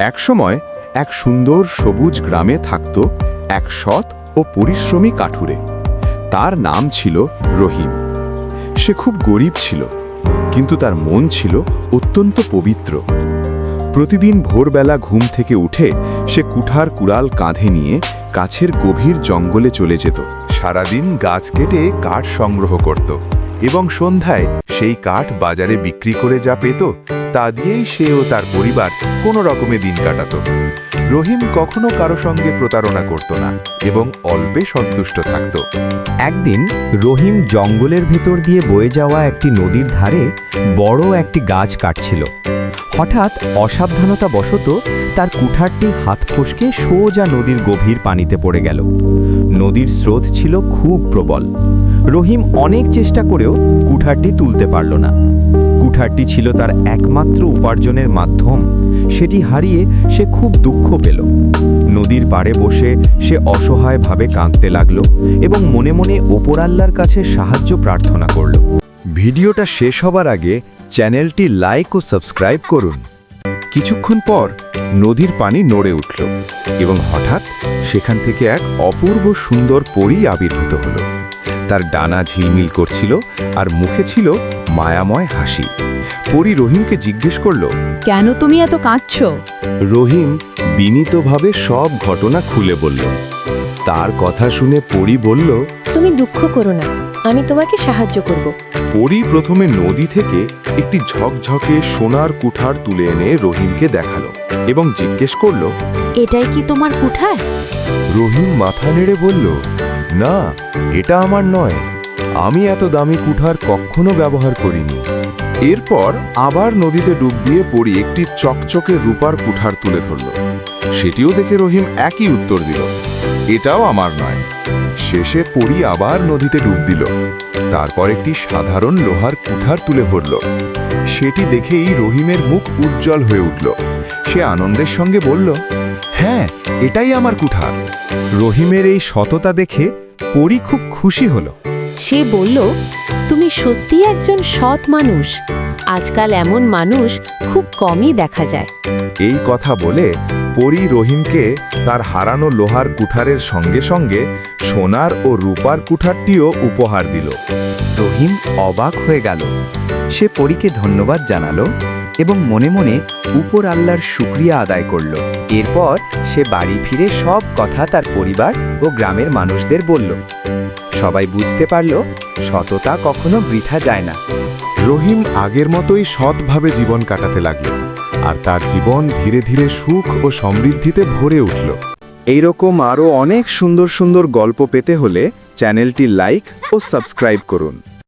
একসময় এক সুন্দর সবুজ গ্রামে থাকত এক সৎ ও পরিশ্রমী কাঠুরে। তার নাম ছিল রহিম। সে খুব গরিব ছিল, কিন্তু তার মন ছিল অত্যন্ত পবিত্র। প্রতিদিন ভোরবেলা ঘুম থেকে উঠে সে কুঠার কুড়াল কাঁধে নিয়ে কাছের গভীর জঙ্গলে চলে যেত। সারাদিন গাছ কেটে কাঠ সংগ্রহ করত। এবং সন্ধ্যায় সেই কাঠ বাজারে বিক্রি করে যা পেত, তা দিয়েই সে ও তার পরিবার কোনো রকমে দিন কাটাত। রহিম কখনো কারও সঙ্গে প্রতারণা করত না এবং অল্পে সন্তুষ্ট থাকত। একদিন রহিম জঙ্গলের ভেতর দিয়ে বয়ে যাওয়া একটি নদীর ধারে বড় একটি গাছ কাটছিল। হঠাৎ অসাবধানতা বশত তার কুঠারটি হাত ফসকে সোজা নদীর গভীর পানিতে পড়ে গেল। নদীর স্রোত ছিল খুব প্রবল। রহিম অনেক চেষ্টা করেও কুঠারটি তুলতে পারল না। কুঠারটি ছিল তার একমাত্র উপার্জনের মাধ্যম। সেটি হারিয়ে সে খুব দুঃখ পেল। নদীর পাড়ে বসে সে অসহায়ভাবে কাঁদতে লাগল এবং মনে মনে ওপরাল্লার কাছে সাহায্য প্রার্থনা করল। ভিডিওটা শেষ হবার আগে চ্যানেলটি লাইক ও সাবস্ক্রাইব করুন। কিছুক্ষণ পর নদীর পানি নড়ে উঠল এবং হঠাৎ সেখান থেকে এক অপূর্ব সুন্দর পরী আবির্ভূত হল। তার ডানা ঝিলমিল করছিল আর মুখে ছিল মায়াময় হাসি। পরী রহিমকে জিজ্ঞেস করল কেন তুমি এত কাঁদছো? রহিম বিনীতভাবে সব ঘটনা খুলে বলল। তার কথা শুনে পরী বলল তুমি দুঃখ করো না আমি তোমাকে সাহায্য করব। পরী প্রথমে নদী থেকে একটি ঝকঝকে সোনার কুঠার তুলে এনে রহিমকে দেখাল এবং জিজ্ঞেস করল এটাই কি তোমার কুঠার? রহিম মাথা নেড়ে বলল, না, এটা আমার নয়। আমি এত দামি কুঠার কখনো ব্যবহার করিনি। এরপর আবার নদীতে ডুব দিয়ে পড়ি একটি চকচকে রূপার কুঠার তুলে ধরল। সেটিও দেখে রহিম একই উত্তর দিল, এটাও আমার নয়। শেষে পড়ি আবার নদীতে ডুব দিল। তারপর একটি সাধারণ লোহার কুঠার তুলে ধরল। সেটি দেখেই রহিমের মুখ উজ্জ্বল হয়ে উঠল। সে আনন্দের সঙ্গে বলল হ্যাঁ এটাই আমার কুঠার। রহিমের এই সততা দেখে পরি খুব খুশি হলো। সে বলল তুমি সত্যিই একজন সৎ মানুষ। আজকাল এমন মানুষ খুব কমই দেখা যায়। এই কথা বলে পরি রহিমকে তার হারানো লোহার কুঠারের সঙ্গে সঙ্গে সোনার ও রূপার কুঠারটিও উপহার দিল। রহিম অবাক হয়ে গেল। সে পরীকে ধন্যবাদ জানালো। এবং মনে মনে উপর আল্লাহর শুক্রিয়া আদায় করল। এরপর সে বাড়ি ফিরে সব কথা তার পরিবার ও গ্রামের মানুষদের বলল। সবাই বুঝতে পারল সততা কখনো বৃথা যায় না। রহিম আগের মতোই সৎভাবে জীবন কাটাতে লাগল আর তার জীবন ধীরে ধীরে সুখ ও সমৃদ্ধিতে ভরে উঠল। এইরকম আরও অনেক সুন্দর সুন্দর গল্প পেতে হলে চ্যানেলটি লাইক ও সাবস্ক্রাইব করুন।